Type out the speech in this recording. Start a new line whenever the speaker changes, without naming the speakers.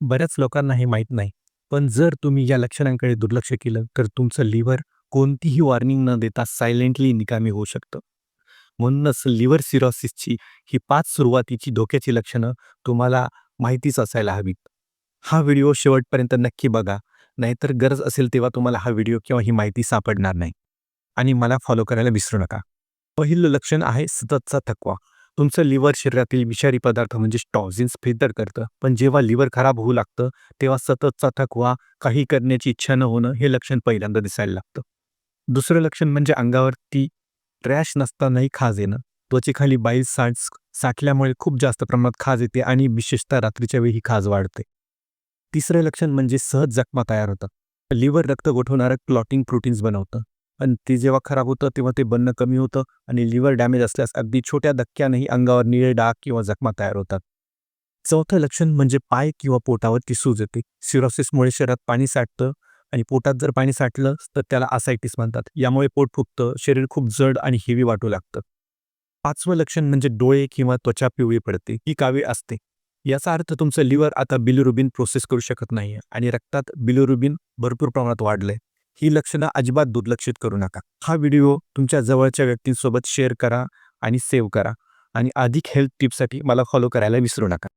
बऱ्याच लोकांना हे माहीत नाही. पण जर तुम्ही या लक्षणांकडे दुर्लक्ष केलं तर तुमचं लिव्हर कोणतीही वॉर्निंग न देता सायलेंटली निकामी होऊ शकतं. म्हणूनच लिव्हर सिरॉसिसची ही पाच सुरुवातीची धोक्याची लक्षणं तुम्हाला माहितीच असायला हवीत. हा व्हिडिओ शेवटपर्यंत नक्की बघा. नाहीतर गरज असेल तेव्हा तुम्हाला हा व्हिडिओ किंवा ही माहिती सापडणार नाही. आणि मला फॉलो करायला विसरू नका. पहिलं लक्षण आहे सततचा थकवा. तुमचं लिव्हर शरीरातील विषारी पदार्थ म्हणजे टॉझिन्स फिल्टर करतं. पण जेव्हा लिव्हर खराब होऊ लागतं तेव्हा सततचा थकवा काही करण्याची इच्छा न होणं हे लक्षण पहिल्यांदा दिसायला लागतं. दुसरं लक्षण म्हणजे अंगावरती ट्रॅश नसतानाही खाज येणं. त्वचेखाली बाईल साठ साठल्यामुळे खूप जास्त प्रमाणात खाज येते आणि विशेषतः रात्रीच्या वेळी ही खाज वाढते. तिसरं लक्षण म्हणजे सहज जखमा तयार होतं लिव्हर रक्त गोठवणारं क्लॉटिंग प्रोटीन्स बनवतं. आणि ते जेव्हा खराब होतं तेव्हा ते बनणं कमी होतं आणि लिव्हर डॅमेज असल्यास अगदी छोट्या धक्क्यानेही अंगावर निळे डाग किंवा जखमा तयार होतात. चौथं लक्षण म्हणजे पाय किंवा पोटावरती सूज येते. सिरोसिसमुळे शरीरात पाणी साठतं आणि पोटात जर पाणी साठलं तर त्याला आसायटिस म्हणतात. यामुळे पोट फुगतं शरीर खूप जड आणि हेवी वाटू लागतं. पाचवं लक्षण म्हणजे डोळे किंवा त्वचा पिवळी पडते. ही कावी असते. याचा अर्थ तुमचं लिव्हर आता बिलिरुबिन प्रोसेस करू शकत नाही आणि रक्तात बिलिरुबिन भरपूर प्रमाणात वाढलंय. ही लक्षणं अजिबात दुर्लक्षित करू नका. हा व्हिडिओ तुमच्या जवळच्या व्यक्तींसोबत शेअर करा आणि सेव्ह करा. आणि अधिक हेल्थ टिप्ससाठी मला फॉलो करायला विसरू नका.